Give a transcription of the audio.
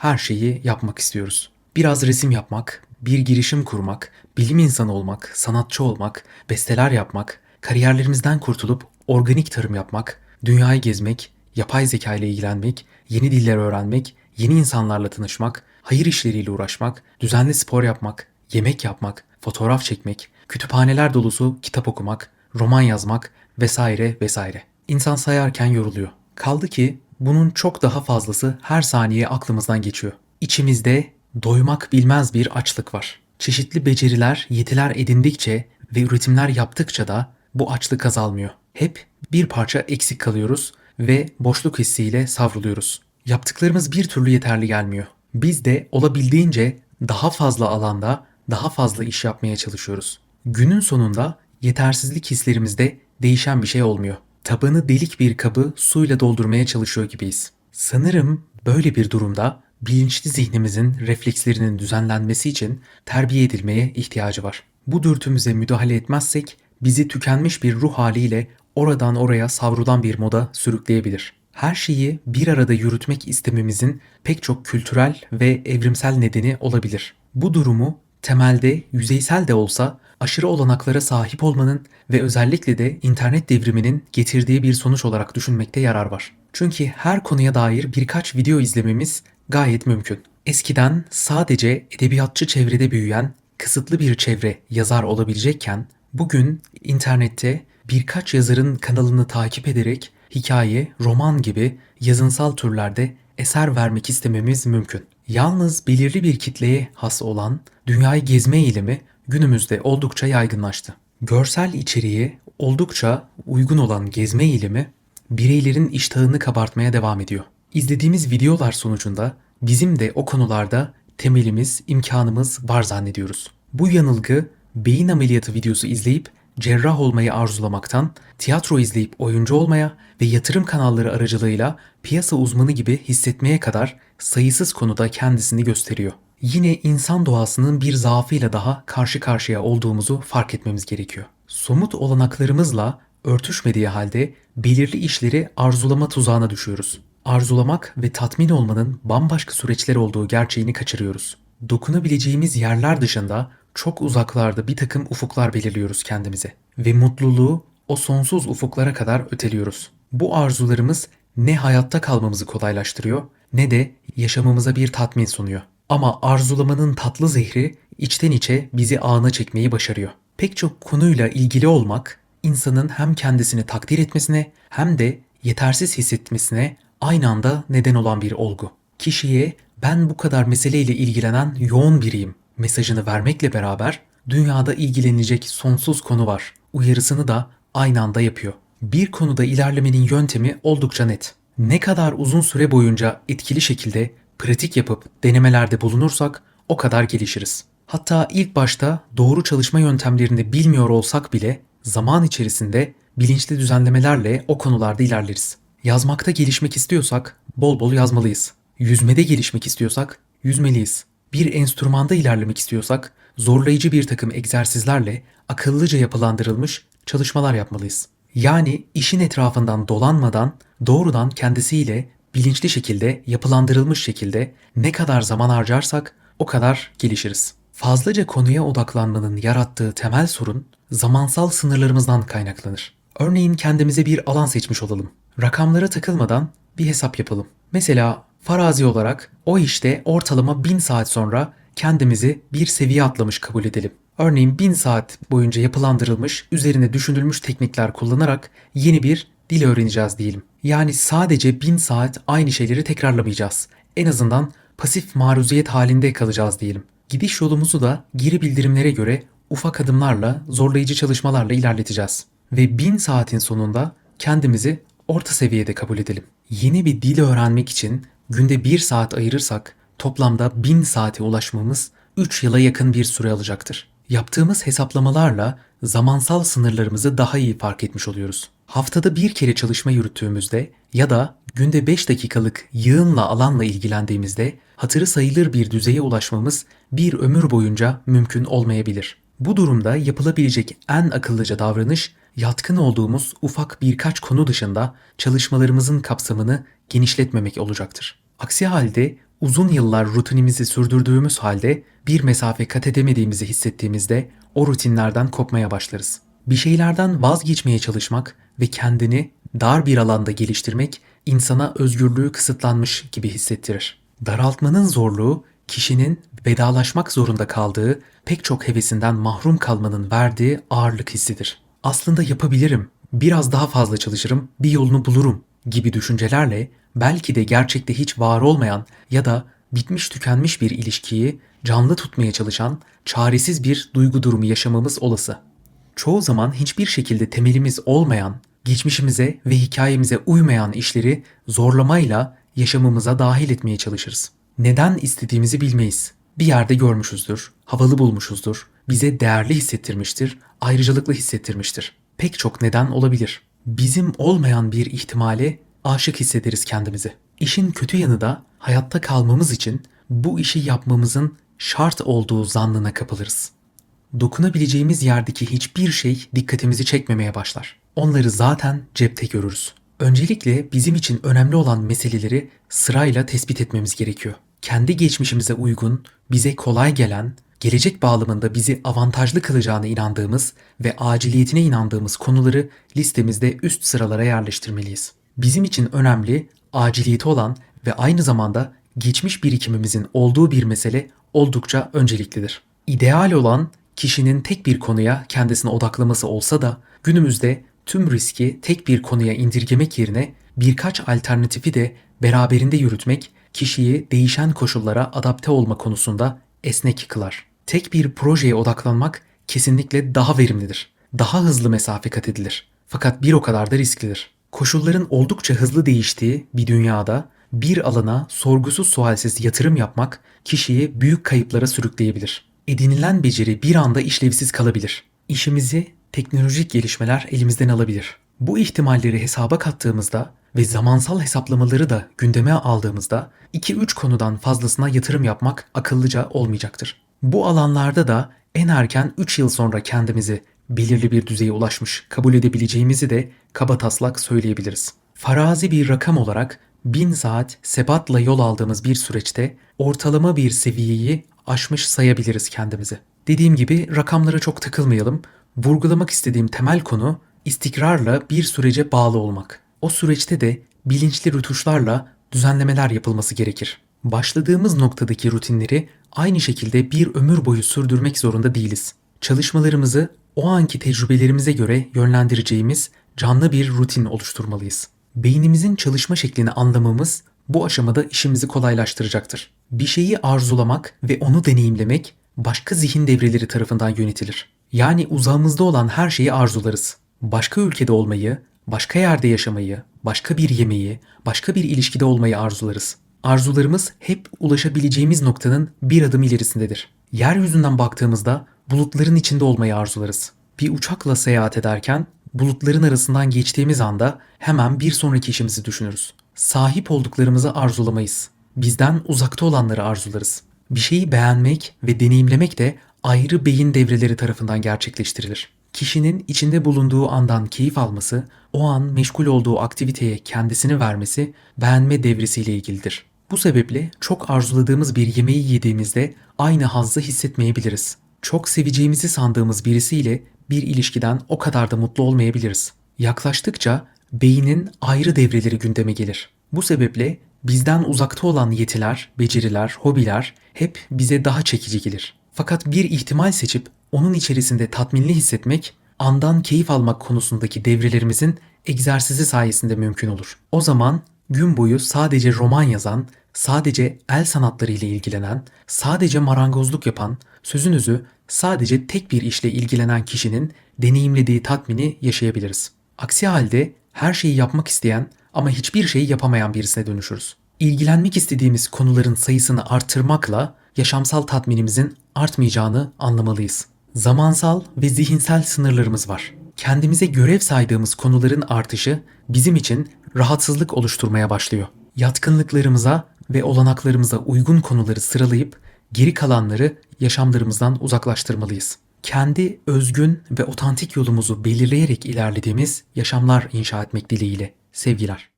her şeyi yapmak istiyoruz. Biraz resim yapmak, bir girişim kurmak, bilim insanı olmak, sanatçı olmak, besteler yapmak, kariyerlerimizden kurtulup organik tarım yapmak, dünyayı gezmek, yapay zeka ile ilgilenmek, yeni diller öğrenmek, yeni insanlarla tanışmak, hayır işleriyle uğraşmak, düzenli spor yapmak, yemek yapmak, fotoğraf çekmek, kütüphaneler dolusu kitap okumak, roman yazmak vesaire vesaire. İnsan sayarken yoruluyor. Kaldı ki bunun çok daha fazlası her saniye aklımızdan geçiyor. İçimizde doymak bilmez bir açlık var. Çeşitli beceriler, yetiler edindikçe ve üretimler yaptıkça da bu açlık azalmıyor. Hep bir parça eksik kalıyoruz ve boşluk hissiyle savruluyoruz. Yaptıklarımız bir türlü yeterli gelmiyor. Biz de olabildiğince daha fazla alanda daha fazla iş yapmaya çalışıyoruz. Günün sonunda yetersizlik hislerimizde değişen bir şey olmuyor. Tabanı delik bir kabı suyla doldurmaya çalışıyor gibiyiz. Sanırım böyle bir durumda bilinçli zihnimizin reflekslerinin düzenlenmesi için terbiye edilmeye ihtiyacı var. Bu dürtümüze müdahale etmezsek bizi tükenmiş bir ruh haliyle oradan oraya savrulan bir moda sürükleyebilir. Her şeyi bir arada yürütmek istememizin pek çok kültürel ve evrimsel nedeni olabilir. Bu durumu temelde yüzeysel de olsa aşırı olanaklara sahip olmanın ve özellikle de internet devriminin getirdiği bir sonuç olarak düşünmekte yarar var. Çünkü her konuya dair birkaç video izlememiz gayet mümkün. Eskiden sadece edebiyatçı çevrede büyüyen kısıtlı bir çevre yazar olabilecekken bugün internette birkaç yazarın kanalını takip ederek hikaye, roman gibi yazınsal türlerde eser vermek istememiz mümkün. Yalnız belirli bir kitleye has olan dünyayı gezme eğilimi günümüzde oldukça yaygınlaştı. Görsel içeriğe oldukça uygun olan gezme eğilimi bireylerin iştahını kabartmaya devam ediyor. İzlediğimiz videolar sonucunda bizim de o konularda temelimiz, imkanımız var zannediyoruz. Bu yanılgı beyin ameliyatı videosu izleyip cerrah olmayı arzulamaktan, tiyatro izleyip oyuncu olmaya ve yatırım kanalları aracılığıyla piyasa uzmanı gibi hissetmeye kadar sayısız konuda kendisini gösteriyor. Yine insan doğasının bir zaafıyla daha karşı karşıya olduğumuzu fark etmemiz gerekiyor. Somut olanaklarımızla örtüşmediği halde belirli işleri arzulama tuzağına düşüyoruz. Arzulamak ve tatmin olmanın bambaşka süreçler olduğu gerçeğini kaçırıyoruz. Dokunabileceğimiz yerler dışında çok uzaklarda bir takım ufuklar belirliyoruz kendimize ve mutluluğu o sonsuz ufuklara kadar öteliyoruz. Bu arzularımız ne hayatta kalmamızı kolaylaştırıyor ne de yaşamamıza bir tatmin sunuyor. Ama arzulamanın tatlı zehri içten içe bizi ağına çekmeyi başarıyor. Pek çok konuyla ilgili olmak insanın hem kendisini takdir etmesine hem de yetersiz hissetmesine aynı anda neden olan bir olgu. Kişiye ben bu kadar meseleyle ilgilenen yoğun biriyim mesajını vermekle beraber dünyada ilgilenilecek sonsuz konu var. Uyarısını da aynı anda yapıyor. Bir konuda ilerlemenin yöntemi oldukça net. Ne kadar uzun süre boyunca etkili şekilde pratik yapıp denemelerde bulunursak o kadar gelişiriz. Hatta ilk başta doğru çalışma yöntemlerini bilmiyor olsak bile zaman içerisinde bilinçli düzenlemelerle o konularda ilerleriz. Yazmakta gelişmek istiyorsak bol bol yazmalıyız. Yüzmede gelişmek istiyorsak yüzmeliyiz. Bir enstrümanda ilerlemek istiyorsak zorlayıcı bir takım egzersizlerle akıllıca yapılandırılmış çalışmalar yapmalıyız. Yani işin etrafından dolanmadan doğrudan kendisiyle bilinçli şekilde yapılandırılmış şekilde ne kadar zaman harcarsak o kadar gelişiriz. Fazlaca konuya odaklanmanın yarattığı temel sorun zamansal sınırlarımızdan kaynaklanır. Örneğin kendimize bir alan seçmiş olalım. Rakamlara takılmadan bir hesap yapalım. Mesela farazi olarak o işte ortalama 1000 saat sonra kendimizi bir seviye atlamış kabul edelim. Örneğin 1000 saat boyunca yapılandırılmış, üzerine düşünülmüş teknikler kullanarak yeni bir dil öğreneceğiz diyelim. Yani sadece 1000 saat aynı şeyleri tekrarlamayacağız. En azından pasif maruziyet halinde kalacağız diyelim. Gidiş yolumuzu da geri bildirimlere göre ufak adımlarla, zorlayıcı çalışmalarla ilerleteceğiz. Ve 1000 saatin sonunda kendimizi orta seviyede kabul edelim. Yeni bir dil öğrenmek için günde 1 saat ayırırsak toplamda 1000 saate ulaşmamız 3 yıla yakın bir süre alacaktır. Yaptığımız hesaplamalarla zamansal sınırlarımızı daha iyi fark etmiş oluyoruz. Haftada bir kere çalışma yürüttüğümüzde ya da günde 5 dakikalık yığınla alanla ilgilendiğimizde hatırı sayılır bir düzeye ulaşmamız bir ömür boyunca mümkün olmayabilir. Bu durumda yapılabilecek en akıllıca davranış yatkın olduğumuz ufak birkaç konu dışında çalışmalarımızın kapsamını genişletmemek olacaktır. Aksi halde Uzun yıllar rutinimizi sürdürdüğümüz halde bir mesafe kat edemediğimizi hissettiğimizde o rutinlerden kopmaya başlarız. Bir şeylerden vazgeçmeye çalışmak ve kendini dar bir alanda geliştirmek insana özgürlüğü kısıtlanmış gibi hissettirir. Daraltmanın zorluğu kişinin vedalaşmak zorunda kaldığı pek çok hevesinden mahrum kalmanın verdiği ağırlık hissidir. Aslında yapabilirim, biraz daha fazla çalışırım, bir yolunu bulurum gibi düşüncelerle belki de gerçekte hiç var olmayan ya da bitmiş tükenmiş bir ilişkiyi canlı tutmaya çalışan çaresiz bir duygu durumu yaşamamız olası. Çoğu zaman hiçbir şekilde temelimiz olmayan, geçmişimize ve hikayemize uymayan işleri zorlamayla yaşamımıza dahil etmeye çalışırız. Neden istediğimizi bilmeyiz. Bir yerde görmüşüzdür, havalı bulmuşuzdur, bize değerli hissettirmiştir, ayrıcalıklı hissettirmiştir. Pek çok neden olabilir. Bizim olmayan bir ihtimale aşık hissederiz kendimizi. İşin kötü yanı da hayatta kalmamız için bu işi yapmamızın şart olduğu zannına kapılırız. Dokunabileceğimiz yerdeki hiçbir şey dikkatimizi çekmemeye başlar. Onları zaten cepte görürüz. Öncelikle bizim için önemli olan meseleleri sırayla tespit etmemiz gerekiyor. Kendi geçmişimize uygun, bize kolay gelen, gelecek bağlamında bizi avantajlı kılacağına inandığımız ve aciliyetine inandığımız konuları listemizde üst sıralara yerleştirmeliyiz. Bizim için önemli, aciliyeti olan ve aynı zamanda geçmiş birikimimizin olduğu bir mesele oldukça önceliklidir. İdeal olan kişinin tek bir konuya kendisine odaklaması olsa da günümüzde tüm riski tek bir konuya indirgemek yerine birkaç alternatifi de beraberinde yürütmek kişiyi değişen koşullara adapte olma konusunda esnek kılar. Tek bir projeye odaklanmak kesinlikle daha verimlidir. Daha hızlı mesafe kat edilir. Fakat bir o kadar da risklidir. Koşulların oldukça hızlı değiştiği bir dünyada bir alana sorgusuz sualsiz yatırım yapmak kişiyi büyük kayıplara sürükleyebilir. Edinilen beceri bir anda işlevsiz kalabilir. İşimizi teknolojik gelişmeler elimizden alabilir. Bu ihtimalleri hesaba kattığımızda ve zamansal hesaplamaları da gündeme aldığımızda 2-3 konudan fazlasına yatırım yapmak akıllıca olmayacaktır. Bu alanlarda da en erken 3 yıl sonra kendimizi belirli bir düzeye ulaşmış kabul edebileceğimizi de kaba taslak söyleyebiliriz. Farazi bir rakam olarak 1000 saat sebatla yol aldığımız bir süreçte ortalama bir seviyeyi aşmış sayabiliriz kendimizi. Dediğim gibi rakamlara çok takılmayalım. Vurgulamak istediğim temel konu istikrarla bir sürece bağlı olmak. O süreçte de bilinçli rütuşlarla düzenlemeler yapılması gerekir. Başladığımız noktadaki rutinleri aynı şekilde bir ömür boyu sürdürmek zorunda değiliz. Çalışmalarımızı o anki tecrübelerimize göre yönlendireceğimiz canlı bir rutin oluşturmalıyız. Beynimizin çalışma şeklini anlamamız bu aşamada işimizi kolaylaştıracaktır. Bir şeyi arzulamak ve onu deneyimlemek başka zihin devreleri tarafından yönetilir. Yani uzağımızda olan her şeyi arzularız. Başka ülkede olmayı, başka yerde yaşamayı, başka bir yemeği, başka bir ilişkide olmayı arzularız. Arzularımız hep ulaşabileceğimiz noktanın bir adım ilerisindedir. Yeryüzünden baktığımızda bulutların içinde olmayı arzularız. Bir uçakla seyahat ederken bulutların arasından geçtiğimiz anda hemen bir sonraki işimizi düşünürüz. Sahip olduklarımızı arzulamayız. Bizden uzakta olanları arzularız. Bir şeyi beğenmek ve deneyimlemek de ayrı beyin devreleri tarafından gerçekleştirilir. Kişinin içinde bulunduğu andan keyif alması, o an meşgul olduğu aktiviteye kendisini vermesi beğenme devresiyle ilgilidir. Bu sebeple çok arzuladığımız bir yemeği yediğimizde aynı hazzı hissetmeyebiliriz. Çok seveceğimizi sandığımız birisiyle bir ilişkiden o kadar da mutlu olmayabiliriz. Yaklaştıkça beynin ayrı devreleri gündeme gelir. Bu sebeple bizden uzakta olan yetiler, beceriler, hobiler hep bize daha çekici gelir. Fakat bir ihtimal seçip onun içerisinde tatminli hissetmek, andan keyif almak konusundaki devrelerimizin egzersizi sayesinde mümkün olur. O zaman gün boyu sadece roman yazan, sadece el sanatları ile ilgilenen, sadece marangozluk yapan, sözünüzü sadece tek bir işle ilgilenen kişinin deneyimlediği tatmini yaşayabiliriz. Aksi halde her şeyi yapmak isteyen ama hiçbir şeyi yapamayan birisine dönüşürüz. İlgilenmek istediğimiz konuların sayısını arttırmakla yaşamsal tatminimizin artmayacağını anlamalıyız. Zamansal ve zihinsel sınırlarımız var. Kendimize görev saydığımız konuların artışı bizim için rahatsızlık oluşturmaya başlıyor. Yatkınlıklarımıza ve olanaklarımıza uygun konuları sıralayıp geri kalanları yaşamlarımızdan uzaklaştırmalıyız. Kendi özgün ve otantik yolumuzu belirleyerek ilerlediğimiz yaşamlar inşa etmek dileğiyle. Sevgiler.